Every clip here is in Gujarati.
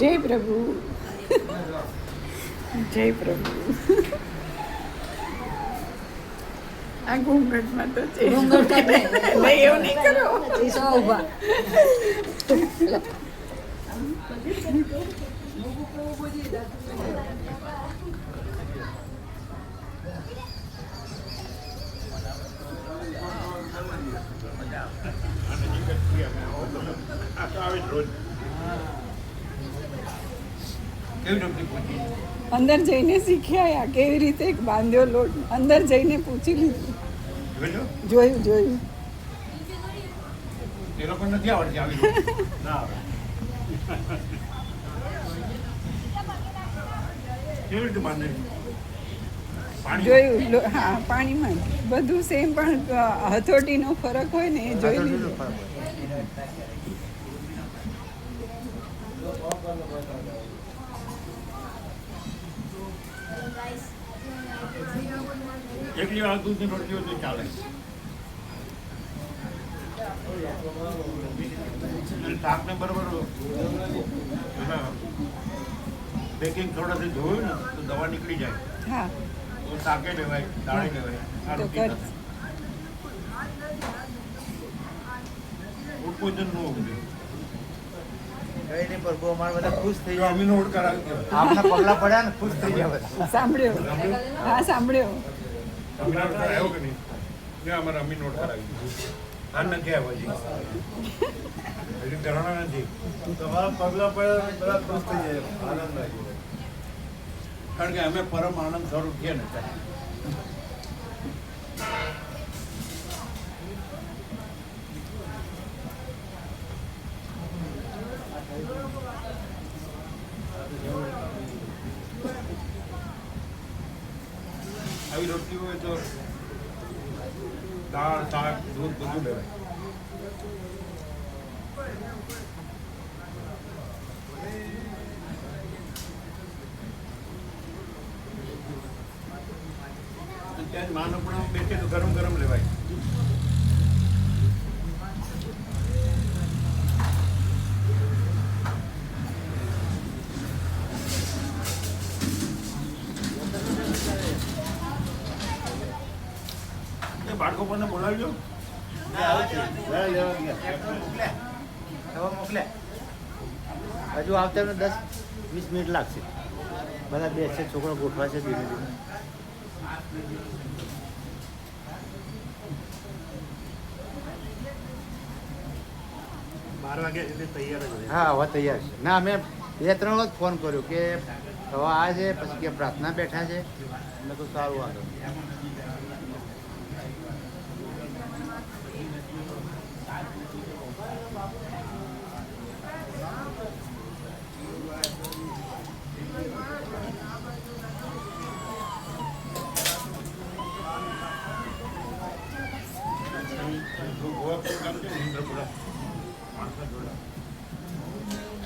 જય પ્રભુ જય પ્રભુ આ ઘૂંઘટમાં તો છે ઘૂંઘટ જ નહીં. નહીં એવું નહીં કરો એ સો ઊભા કેવી રીતે પહોંચી? અંદર જઈને શીખ્યા કેવી રીતે બાંધ્યો લોટ. અંદર જઈને પૂછી લીધું. જોયું જોયું. એ લોકો નથી આવડતી આવી ના આવે જોયું હા પાણીમાં. બધું સેમ પણ હથોટીનો ફરક હોય ને એ જોઈ લીધું. એકલી વાર દૂધની રોટલી હોય ચાલે શાકને બરોબર બેકિંગ થોડાથી ધોયું ને તો દવા નીકળી જાય. તો શાકે લેવાય દાળે લેવાય રોટલી પોઈઝન ન હોવું જોઈએ. કઈ નહીં પ્રભુ અમારા બધા ખુશ થઈ જાય અમીનો ઓડ કરાવી દો. પગલા પડ્યા ને ખુશ થઈ ગયા બધા. સાંભળ્યો? હા સાંભળ્યો. ઓડ કે નહીં? ને અમારા અમીનો ઓડ કરાવી. આ નથી આવ્યો હજી હજી કરાણા નથી. તમારા પગલા પડ્યા બધા ખુશ થઈ જાય આનંદ લાગી કારણ કે અમે પરમ આનંદ સ્વરૂપ છીએ ને આવી રોટલી હોય તો દાળ શાક દૂધ બધું લેવાય. ત્યાં માનો પણ બેઠે તો ગરમ ગરમ લેવાય. પણ બોલાવજો. હજુ આવતા એમને દસ વીસ મિનિટ લાગશે. બધા બેસશે છોકરો ગોઠવા છે ધીમે ધીમે. બાર વાગે એટલે તૈયાર જ હા હવે તૈયાર છે. ના અમે બે ત્રણ વખત ફોન કર્યો કે હવે આ છે પછી કે પ્રાર્થના બેઠા છે. મેં તો સારું વાંધો નહીં. ગોવા પ્રોગ્રામ છે ઇન્દ્રપુરા માણસો જોડે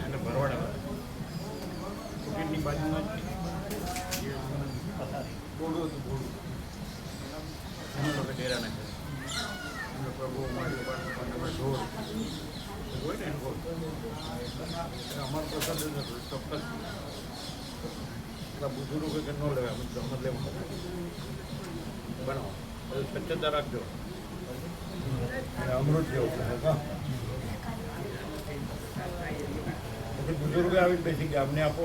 એને ભરવાડા ફૂટીની બાજુમાં બોડું હતું ઘોડું અમે લોકો ડેરા નાખે એમનો પ્રભુ અમારી બાજુમાં ઢોર હોય ને ઢોર. એટલે અમારો પ્રસાદ જ હતો ચોક્કસ પેલા બુજુર્ગો કે ન લેવાય અમે જમત લેવા બનાવો સ્વચ્છતા રાખજો અને અમૃત જેવું છે હા આવી બેસી ગયા અમને આપો.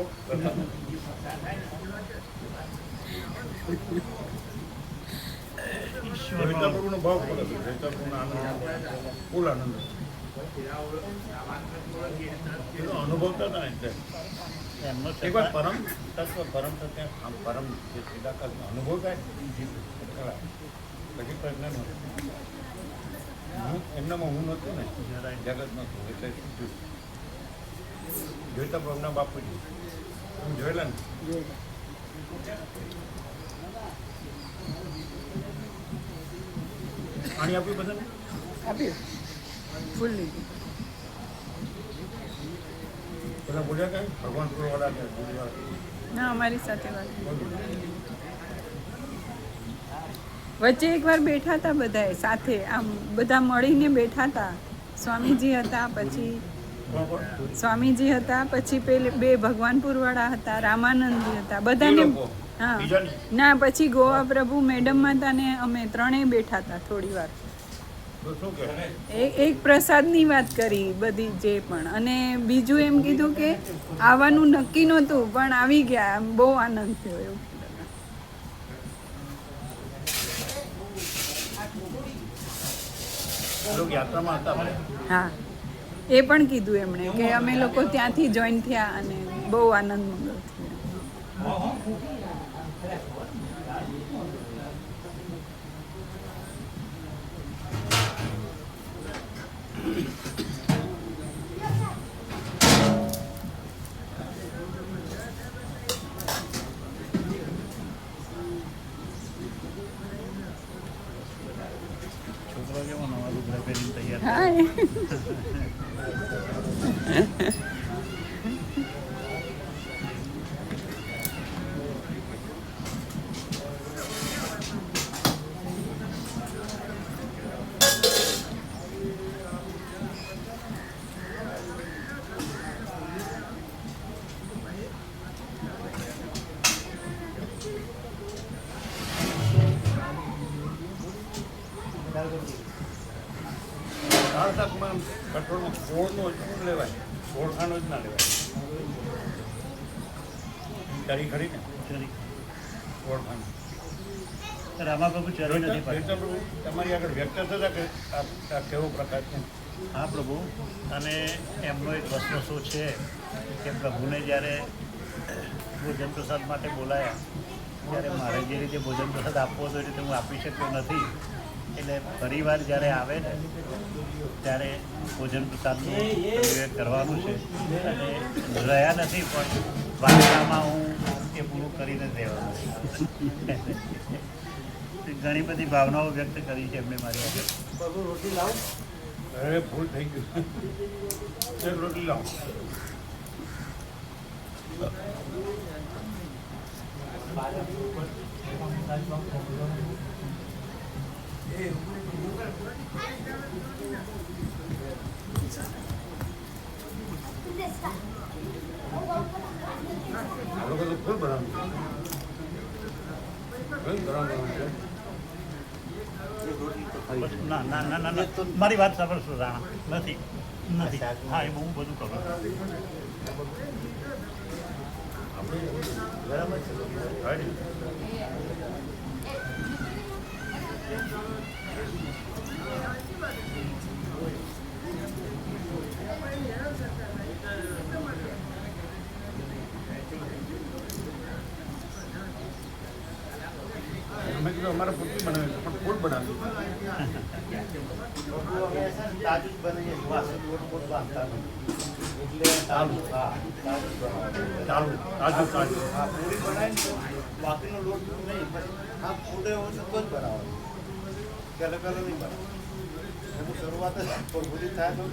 રેતા ભાવ પડે આનંદ ફૂલ આનંદ એનો અનુભવતા હતા ને એમનો તત્વ પરમ તત્વ આમ પરમ જે અનુભવ થાય પછી પ્રજ્ઞાન ન હું એમનામાં હું નહોતું ને. જગત નહોતું એટલે શું જોઈતા પ્રભુના બાપુજી. તમે જોયેલા ને? પાણી આપ્યું બધાને? આપ્યું. ફૂલ લીધું બધા બોલ્યા કઈ ભગવાન પૂરો વાળા ના અમારી સાથે વાત. વચ્ચે એકવાર બેઠા હતા બધા સાથે. આમ બધા મળીને બેઠા હતા. સ્વામીજી હતા પછી સ્વામીજી હતા પછી પેલે બે ભગવાનપુર વાળા હતા રામાનંદજી હતા. બધાને હા. ના પછી ગોવા પ્રભુ મેડમ માતા ને અમે ત્રણેય બેઠા હતા થોડી વાર. એક પ્રસાદની વાત કરી બધી જે પણ. અને બીજું એમ કીધું કે આવવાનું નક્કી નહોતું પણ આવી ગયા. બહુ આનંદ થયો એવું હા. એ પણ કીધું એમણે કે અમે લોકો ત્યાંથી જોઈન થયા અને બહુ આનંદ મંગળ થયો કેવો નવા લુગડા પહેરીને તૈયાર શાકમાં કઠોળમાં ગોળનો જ લેવાય? ગોળખાનો જ ના લેવાય. ચરી ખરી ને? ચરી. ગોળખાનો. રામાપ્રભુ ચરી નથી તમારી આગળ વ્યક્ત થતા કે આ આ કેવો પ્રકાર છે? હા પ્રભુ. અને એમનો એક વસવસો છે કે પ્રભુને જ્યારે ભોજન પ્રસાદ માટે બોલાયા ત્યારે મારે જે રીતે ભોજન પ્રસાદ આપવો હતો એ રીતે હું આપી શક્યો નથી. એટલે ફરીવાર જ્યારે આવે ને ત્યારે ભોજન પ્રસાદનું કરવાનું છે. અને રહ્યા નથી પણ વાર્તામાં હું એ પૂરું કરીને દેવાનું ઘણી બધી ભાવનાઓ વ્યક્ત કરી છે એમણે મારી આગળ. અરે ભૂલ થઈ ગયું એક રોટલી લાવો. ના ના ના ના ના મારી વાત સાંભળશો, રાણા. નથી. નથી. હા, એ હું બધું ખબર. right? અમે કીધું અમારે પૂરતી બનાવી પણ ફૂલ બનાવ્યું બાકીનો લોટ નહીં ફૂટે હોય તો જ બનાવવાનું. કલર કલર નહીં બનાવવાનું એનું શરૂઆત જ ભૂલી થાય તો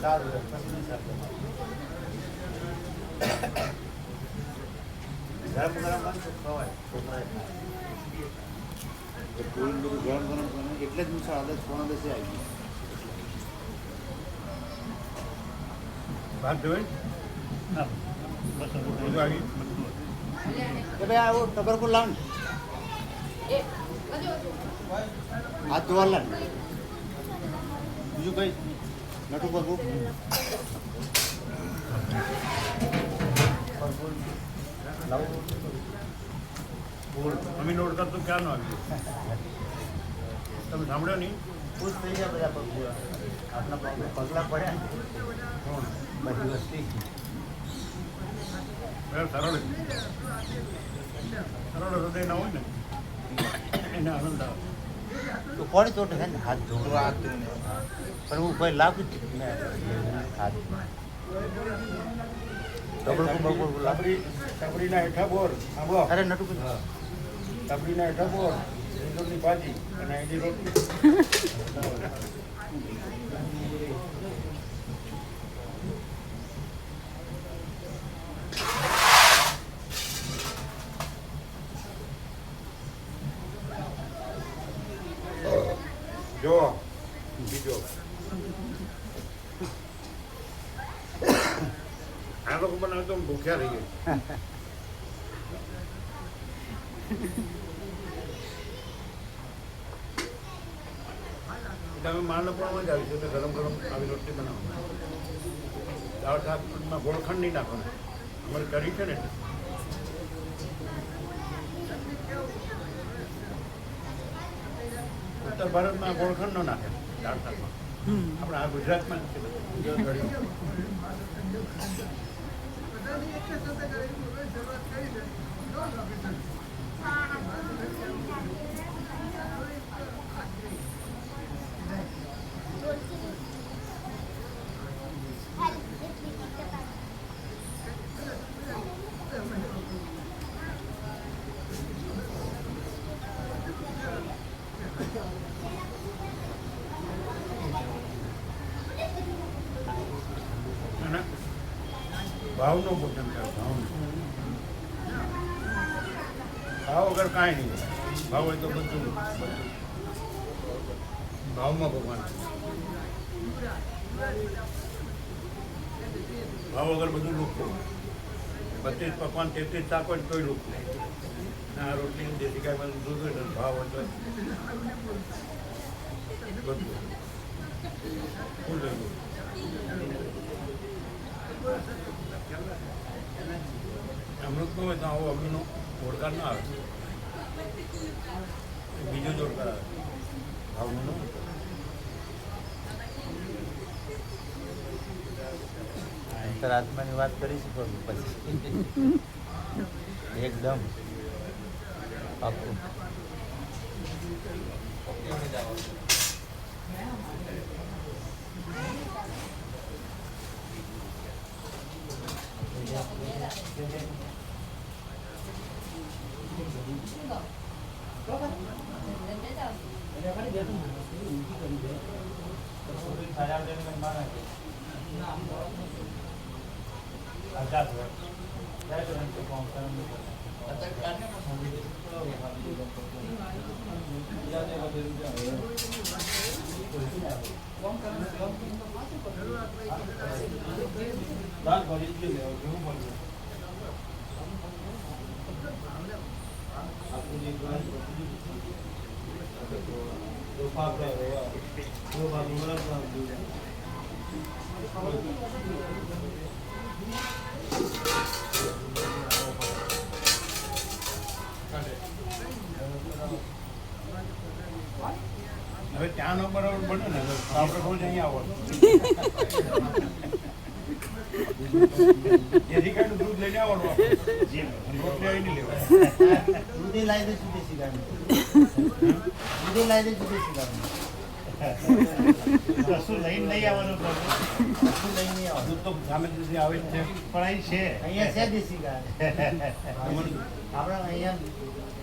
સારું રહે પછી નહીં સારું ગરમ ગરમ બને તો ખવાય છોકરાએ ખાય. તો પૂરી બધું ગરમ ગરમ બને એટલે જ હું સાડા દસ પોણા દસે આવી ગયો ભાત જોઈ ના બસ હવે બધું આવી બધું કે ભાઈ આવો ટબર કો લાવ ને હાથ ધોવા લાવ ને. બીજું કઈ? નટુ પગુ અમે નોટ કરતો ક્યાં નો આવ્યું તમે સાંભળ્યો નહીં? ખુશ થઈ ગયા બધા પગુ આપણા પગ પગલા પડ્યા. બધી વસ્તી. સરળ. સરળ હૃદય ના હોય ને એને આનંદ આવે. તો કોણ ચોટ છે ને હાથ ધોવા. પણ હું કોઈ લાગુ જ ને હાથ ડબલ કો બબલ કો લાગ તબરી તબરીના હેઠા બોર. સાંભળો. અરે નટુ ભાઈ તબરીના હેઠા બોર ભાજી અને એની રોટલી જો બીજો બનાવે તો ભૂખ્યા રહી ગઈ તમે માનો પણ મજા આવી છો તો ગરમ ગરમ આવી રોટલી બનાવો દાળ શાકમાં ગોળખંડ નહીં નાખવાનું. અમારે કરી છે ને ઉત્તર ભારતમાં ગોળખંડ ન નાખે દાળ શાકમાં આપણે આ ગુજરાતમાં જ છે ભાવનું ભોજન કરે ભાવ વગર કાંઈ નહીં ભાવ હોય તો બધું. ભાવમાં ભગવાન ભાવ વગર બધું લુકતું બત્રીસ પકવાન તેત્રીસ શાક હોય તોય લુકતું ના, રોટલી દેશી ગાય દૂધ ભાવ હોય તો બધું. અમૃતનો હોય તો આવો અમીનો જોડકાર ના આવે બીજો જોડકાર આવે ભાવનો. અંતરાત્માની વાત કરી શકો છો પછી એકદમ Gracias. 난 버리지 내가 결국 버리고 아프지 그런 거 파악해 그거 봐 누구랑 사람들 Thank you. હવે ત્યાં નો બરાબર બને ને આપણે રોજ અહીંયા આવવાનું. જેથી દૂધ લઈને આવવાનું રોટલી દૂધી લાવી દૂધી લાવી ગાડી કશું લઈને નહીં આવવાનું લઈને નહીં તો સામે સુધી આવે જ છે. પણ અહીં છે. અહીંયા છે દેશી ગાડી આપણે અહીંયા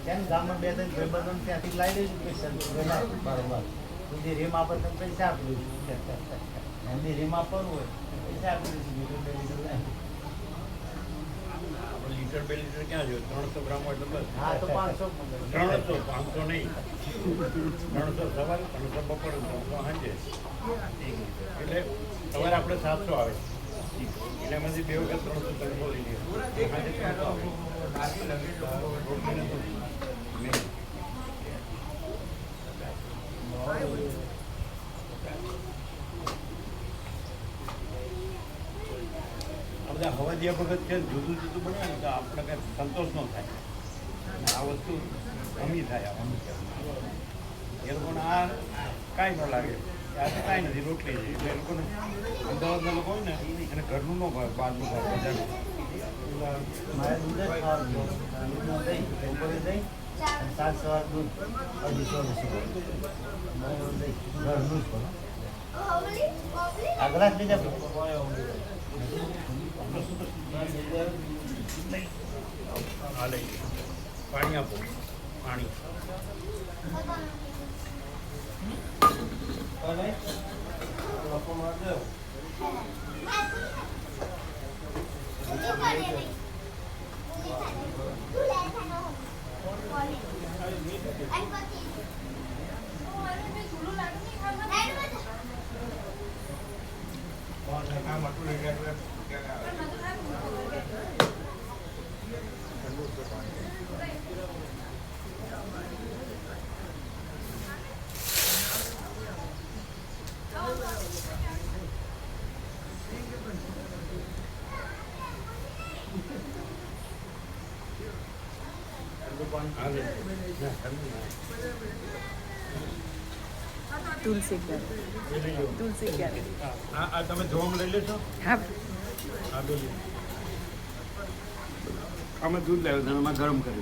છે ગામમાં બે ત્રણ ભાઈબંધો ત્યાંથી લાવી દઈશું વેલા બરોબર સુધી રેમ આપે તો પૈસા આપી દઈશું એમની રેમ આપવાનું હોય પૈસા આપી દઈશું લીટર બે લીટર ક્યાં જોઈએ? ત્રણસો ગ્રામ હોય તો બસ. હા તો પાંચસો ત્રણસો પાંચસો નહીં. ત્રણસો સવાર ત્રણસો બપોર ત્રણસો સાંજે એટલે સવારે આપણે સાતસો આવે. એટલે એમાંથી બે વખત ત્રણસો ત્રણસો લઈ લઈએ સાંજે હવાજીયા ભગત છે જુદું જુદું બને તો આપણે કાંઈ સંતોષ ન થાય. આ વસ્તુ કમી થાય એ લોકોને આ કાંઈ ન લાગે. આ તો કાંઈ નથી રોટલી છે. એ લોકોને અમદાવાદના લોકો હોય ને એને ઘરનું ન ભાવે બહારનું ભાવે બજારનું. સાત સવાર દૂધ અઢીસો ઘરનું જ પણ આ ગ્લાસ બીજા આ લઈ લે. પાણી આપો. પાણી Thank you. ઠંડુ પાણી હા લે ના ઠંડુ ના તુલસી તુલસી આ તમે ધોમ લઈ લેશો? હા. આ બે લો. અમે દૂધ લાવ્યું ગરમ કર્યું.